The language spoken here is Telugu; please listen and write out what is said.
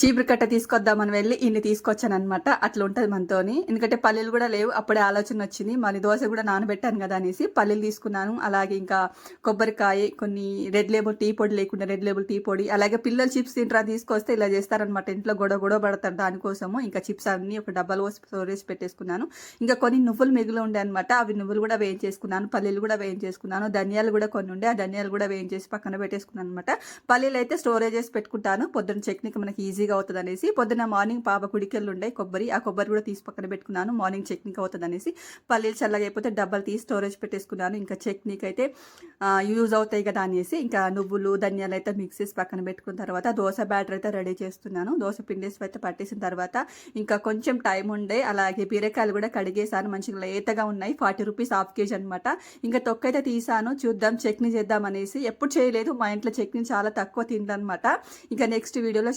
చీపురు కట్ట తీసుకొద్దామని వెళ్ళి ఇన్ని తీసుకొచ్చాను అనమాట అట్లా ఉంటుంది మనతోని. ఎందుకంటే పల్లీలు కూడా లేవు. అప్పుడే ఆలోచన వచ్చింది. మళ్ళీ దోశ కూడా నానబెట్టాను కదా అనేసి పల్లీలు తీసుకున్నాను. అలాగే ఇంకా కొబ్బరికాయ కొన్ని రెడ్ లేబుల్ టీ పొడి లేకుండా రెడ్ లేబుల్ టీ పొడి అలాగే పిల్లలు చిప్స్ తింటారా తీసుకొస్తే ఇలా చేస్తారనమాట ఇంట్లో గొడవ గొడవ పడతారు దానికోసము. ఇంకా చిప్స్ అన్ని ఒక డబ్బాలో స్టోరేజ్ పెట్టేసుకున్నాను. ఇంకా కొన్ని నువ్వులు మిగిలి ఉండే అనమాట అవి నువ్వులు కూడా వేయించేసుకున్నాను. పల్లీలు కూడా వేయించేసుకున్నాను. ధనియాలు కూడా కొన్ని ఉండే. ఆ ధనియాలు కూడా వేయించేసి పక్కన పెట్టేసుకున్నాను అనమాట పల్లీలు అయితే స్టోరేజ్ చేసి పెట్టుకుంటాను. పొద్దున్న చట్నీకి మనకి ఈజీగా అవుతుంది అనేసి పొద్దున్న మార్నింగ్ పాప కుడికెళ్ళు ఉండే కొబ్బరి ఆ కొబ్బరి కూడా తీసి పక్కన పెట్టుకున్నాను. మార్నింగ్ చట్నీకి అవుతుంది అనేసి పల్లీలు చల్లగా అయిపోతే డబ్బాలు తీసి స్టోరేజ్ పెట్టేసుకున్నాను. ఇంకా చట్నీకి అయితే యూజ్ అవుతాయి కదా అనేసి ఇంకా నువ్వులు ధనియాలు అయితే మిక్స్ చేసి పక్కన పెట్టుకున్న తర్వాత దోశ బ్యాటర్ అయితే రెడీ చేస్తున్నాను. దోశ పిండేసి అయితే పట్టేసిన తర్వాత ఇంకా కొంచెం టైం ఉండే అలాగే బీరకాయలు కూడా కడిగేసాను. మంచిగా లేతగా ఉన్నాయి. ఫార్టీ రూపీస్ హాఫ్ కేజీ అనమాట ఇంకా తొక్కైతే తీసాను. చూద్దాం చట్నీ చేద్దాం అనేసి ఎప్పుడు చేయలేదు. మా ఇంట్లో చట్నీ చాలా తక్కువ తిందనమాట ఇంకా నెక్స్ట్ వీడియోలో